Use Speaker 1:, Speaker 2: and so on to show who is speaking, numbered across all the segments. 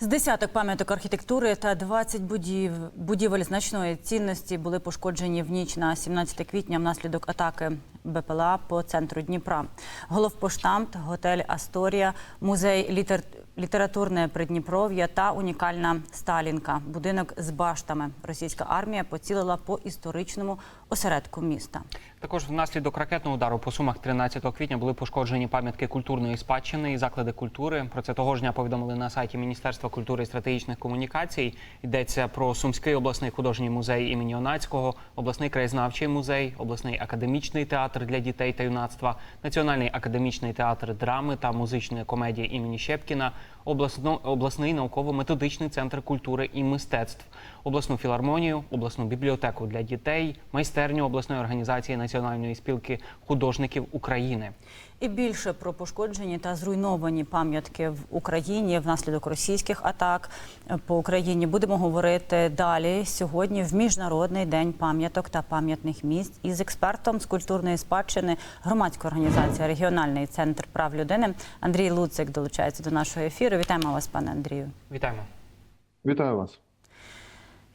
Speaker 1: З десяток пам'яток архітектури та 20 будів... будівель значної цінності були пошкоджені в ніч на 17 квітня внаслідок атаки БПЛА по центру Дніпра. Головпоштамт, готель Асторія, музей літер... літературне Придніпров'я та унікальна Сталінка. Будинок з баштами. Російська армія поцілила по історичному осередку міста.
Speaker 2: Також внаслідок ракетного удару по сумах 13 квітня були пошкоджені пам'ятки культурної спадщини і заклади культури. Про це того ж дня повідомили на сайті Міністерства культури і стратегічних комунікацій. Йдеться про Сумський обласний художній музей імені Онацького, обласний краєзнавчий музей, обласний академічний театр для дітей та юнацтва, Національний академічний театр драми та музичної комедії імені Щепкіна, обласно, обласний науково-методичний центр культури і мистецтв, обласну філармонію, обласну бібліотеку для дітей, майстерню обласної організації Національної спілки художників України.
Speaker 1: І більше про пошкоджені та зруйновані пам'ятки в Україні внаслідок російських атак по Україні будемо говорити далі сьогодні в міжнародний день пам'яток та пам'ятних місць із експертом з культурної спадщини громадської організації Регіональний центр прав людини Андрій Луцик долучається до нашого ефіру. Вітаємо вас, пане Андрію.
Speaker 2: Вітаємо.
Speaker 3: Вітаю вас.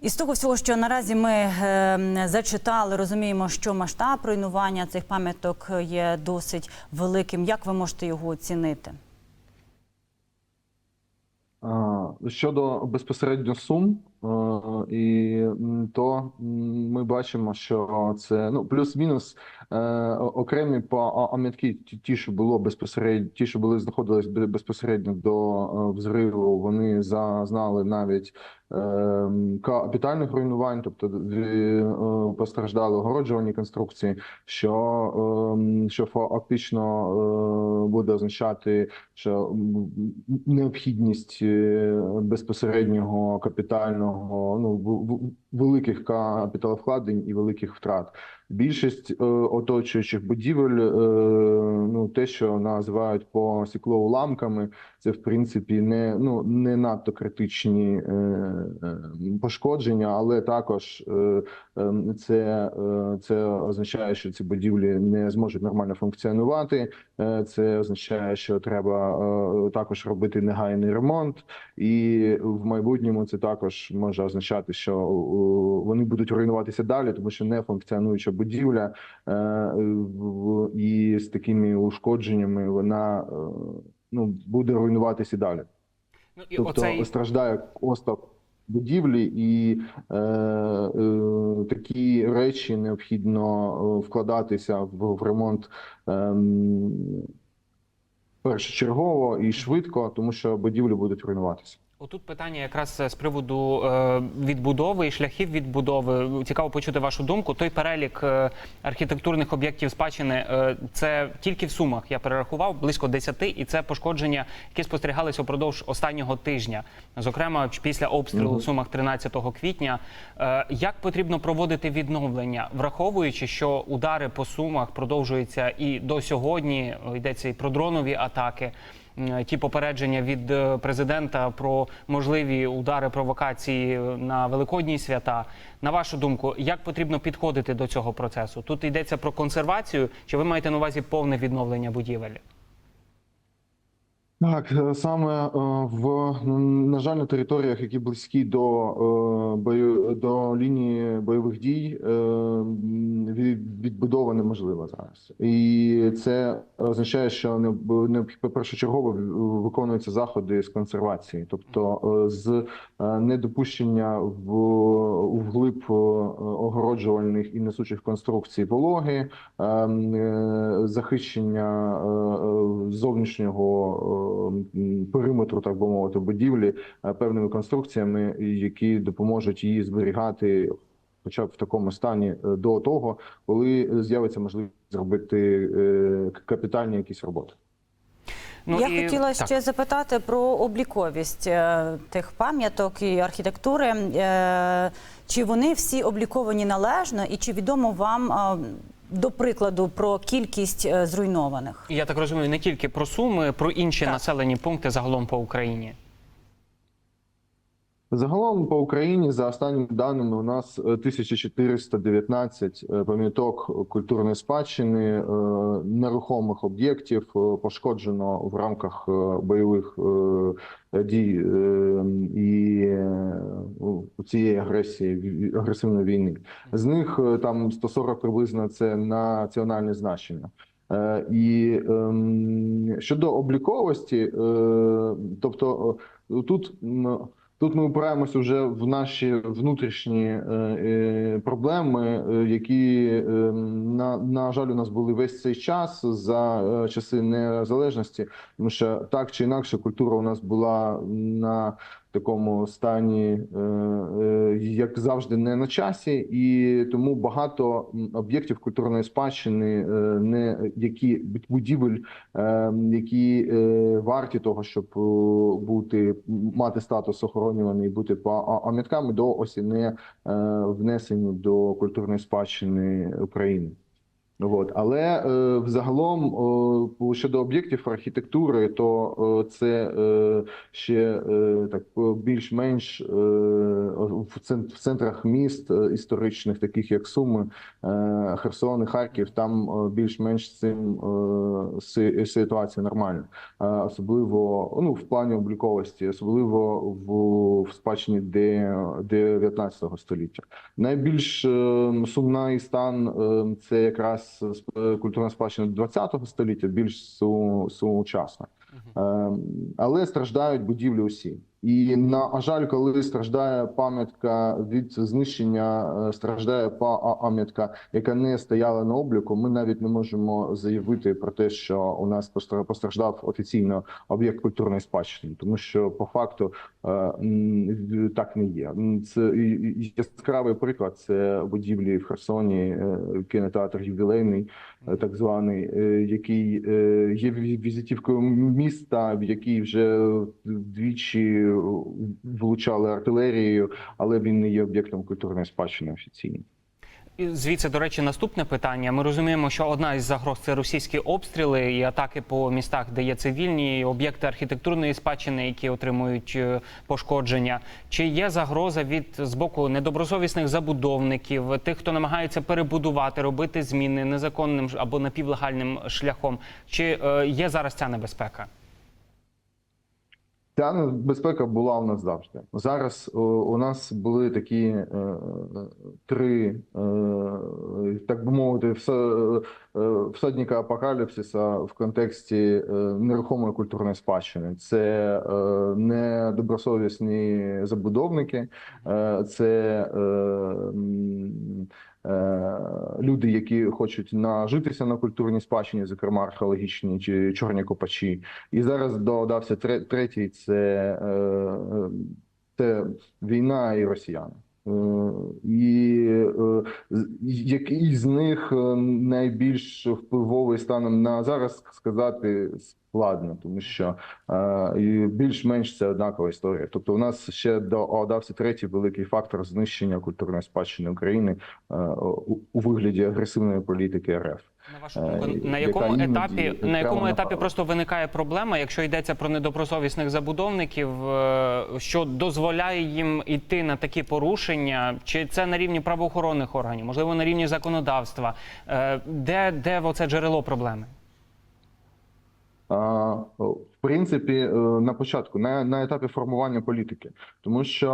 Speaker 1: Із того всього, що наразі ми е, зачитали, розуміємо, що масштаб руйнування цих пам'яток є досить великим. Як ви можете його оцінити?
Speaker 3: Щодо безпосередньо сум, і то ми бачимо, що це ну плюс-мінус е, окремі по пам'ятки, ті- що було безпосередньо, ті, що були знаходились безпосередньо до е, взриву, вони зазнали навіть е, капітальних руйнувань, тобто е, постраждали огороджувані конструкції, що, е, що фактично е, буде означати, що необхідність е, безпосереднього капітального ну в- в- великих капіталовкладень і великих втрат. Більшість е, оточуючих будівель, е, ну те, що називають по сікло уламками, це в принципі не ну не надто критичні е, е, пошкодження, але також е, е, це, е, це означає, що ці будівлі не зможуть нормально функціонувати. Е, Це означає, що треба е, також робити негайний ремонт, і в майбутньому це також може означати, що е, вони будуть руйнуватися далі, тому що не функціонуюча будівля е, і з такими ушкодженнями вона е, ну буде руйнуватися далі.
Speaker 2: Ну і
Speaker 3: Тобто
Speaker 2: оцей
Speaker 3: страждає остов будівлі, і е, е, такі речі необхідно е, вкладатися в, в ремонт ем, першочергово і швидко, тому що будівлі будуть руйнуватися.
Speaker 2: Отут питання якраз з приводу е, відбудови і шляхів відбудови. Цікаво почути вашу думку. Той перелік е, архітектурних об'єктів спадщини е, це тільки в сумах. Я перерахував близько 10, і це пошкодження, які спостерігалися упродовж останнього тижня, зокрема після обстрілу в сумах 13 квітня. Як потрібно проводити відновлення, враховуючи, що удари по сумах продовжуються і до сьогодні йдеться і про дронові атаки. Ті попередження від е, президента про можливі удари провокації на великодні свята. На вашу думку, як потрібно підходити до цього процесу? Тут йдеться про консервацію, чи ви маєте на увазі повне відновлення будівель?
Speaker 3: Так, е, саме е, в на жаль, на територіях, які близькі до е, бою до лінії бойових дій, відбудова неможлива зараз, і це означає, що не не першочергово виконуються заходи з консервації, тобто з недопущення в вглиб огороджувальних і несучих конструкцій вологи, е, м, е, захищення зовнішнього периметру, так би мовити, будівлі е, певними конструкціями, які допоможуть її зберігати. Хоча б в такому стані е, до того, коли з'явиться можливість зробити е, капітальні якісь роботи.
Speaker 2: Ну,
Speaker 1: Я
Speaker 2: і-
Speaker 1: хотіла
Speaker 2: так.
Speaker 1: ще запитати про обліковість тих пам'яток і архітектури. Чи вони всі обліковані належно, і чи відомо вам, до прикладу, про кількість е, зруйнованих?
Speaker 2: Я так розумію, не тільки про суми, про інші
Speaker 1: Так.
Speaker 2: населені пункти загалом по Україні.
Speaker 3: Загалом по Україні за останніми даними у нас е, 1419 е, пам'яток культурної спадщини, е, нерухомих об'єктів е, пошкоджено в рамках е, бойових е, дій е, і е, цієї агресії агресивної війни. З них е, там 140 приблизно це національне значення. Е, І ем, щодо обліковості, е, тобто е, тут. Тут ми опираємося вже в наші внутрішні е, е, проблеми, е, які е, на, на жаль у нас були весь цей час за е, часи незалежності, тому що так чи інакше культура у нас була на такому стані, е, е, як завжди, не на часі, і тому багато об'єктів культурної спадщини, е, не які будівель, які варті того, щоб бути мати статус охоронюваний, бути па- пам'ятками, до осі не внесені до культурної спадщини України. От. Але е, взагалом е, щодо об'єктів архітектури, то е, це е, ще е, так більш-менш е, в в центрах міст е, історичних, таких як Суми, е, Херсон і Харків, там е, більш-менш цим е, ситуація нормальна, Е, особливо ну в плані обліковості, особливо в, в спадщині де 19 століття. Найбільш е, сумний стан е, це якраз сп- культурна спадщина 20 століття, більш су, сучасна. Е, Але страждають будівлі усі. І на жаль, коли страждає пам'ятка від знищення, е, страждає пам'ятка, яка не стояла на обліку. Ми навіть не можемо заявити про те, що у нас постраждав офіційно об'єкт культурної спадщини, тому що по факту е, так не є. Це яскравий приклад. Це будівлі в Херсоні, е, кінотеатр ювілейний, так званий, який є візитівкою міста, в який вже двічі влучали артилерією, але він не є об'єктом культурної спадщини офіційно.
Speaker 2: Звідси, до речі, наступне питання. Ми розуміємо, що одна із загроз це російські обстріли і атаки по містах, де є цивільні об'єкти архітектурної спадщини, які отримують е, пошкодження. Чи є загроза від з боку недобросовісних забудовників, тих, хто намагається перебудувати, робити зміни незаконним або напівлегальним шляхом? Чи е, є зараз ця небезпека?
Speaker 3: Ця безпека була у нас завжди. Зараз у нас були такі е, е, три, е, так би мовити, все, е, всадника апокаліпсиса в контексті е, нерухомої культурної спадщини. Це е, недобросовісні забудовники, це люди, які хочуть нажитися на культурній спадщині, зокрема археологічні чи чорні копачі. І зараз додався третій це, це війна і росіяни. Е, І е, який з них е, найбільш впливовий станом на зараз сказати складно, тому що більш-менш це однакова історія. Тобто, у нас ще додався третій великий фактор знищення культурної спадщини України у вигляді агресивної політики РФ.
Speaker 2: На вашу
Speaker 3: Е,
Speaker 2: думку, на якому етапі на якому етапі просто виникає проблема, якщо йдеться про недобросовісних забудовників, е, що дозволяє їм йти на такі порушення, чи це на рівні правоохоронних органів, можливо, на рівні законодавства, Е, де, де оце джерело проблеми?
Speaker 3: Принципі, е, на початку, на, на етапі формування політики, тому що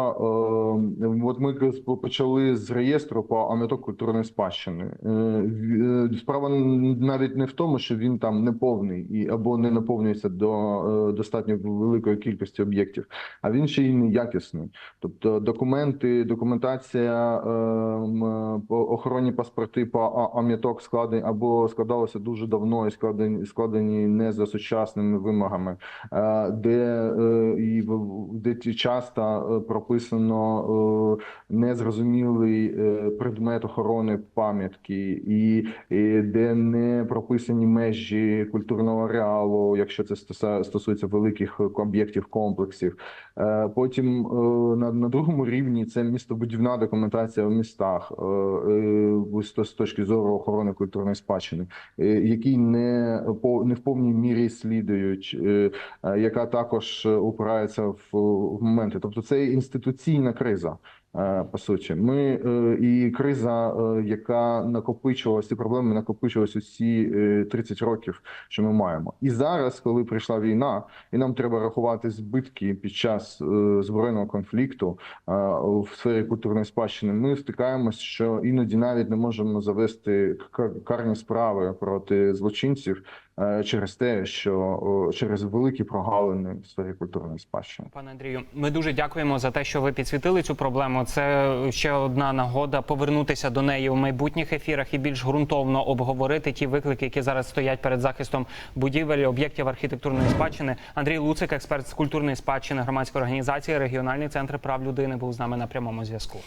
Speaker 3: е, от ми почали з реєстру по пам'яток культурної спадщини. Е, е, Справа навіть не в тому, що він там не повний і або не наповнюється до е, достатньо великої кількості об'єктів, а він ще й неякісний. Тобто документи, документація, е, охоронні паспорти по а- пам'яток складені або складалися дуже давно і складені, складені не за сучасними вимогами, е, де е, де часто е, прописано незрозумілий предмет охорони пам'ятки, і, де не прописані межі культурного ареалу, якщо це стосується великих об'єктів комплексів. Потім на, на другому рівні це містобудівна документація в містах з точки зору охорони культурної спадщини, які не не в повній мірі слідують, яка також е, упирається в моменти. Тобто, це інституційна криза. е, По суті, ми е, і криза, е, яка накопичувалася, ці проблеми накопичувалися усі е, 30 років, що ми маємо. І зараз, коли прийшла війна, і нам треба рахувати збитки під час е, збройного конфлікту е, в сфері культурної спадщини, ми стикаємося, що іноді навіть не можемо завести кар- карні справи проти злочинців е, через те, що через великі прогалини в сфері культурної спадщини.
Speaker 2: Пане Андрію, ми дуже дякуємо за те, що ви підсвітили цю проблему. Це ще одна нагода повернутися до неї у майбутніх ефірах і більш ґрунтовно обговорити ті виклики, які зараз стоять перед захистом будівель, об'єктів архітектурної спадщини. Андрій Луцик, експерт з культурної спадщини громадської організації, регіональний центр прав людини, був з нами на прямому зв'язку.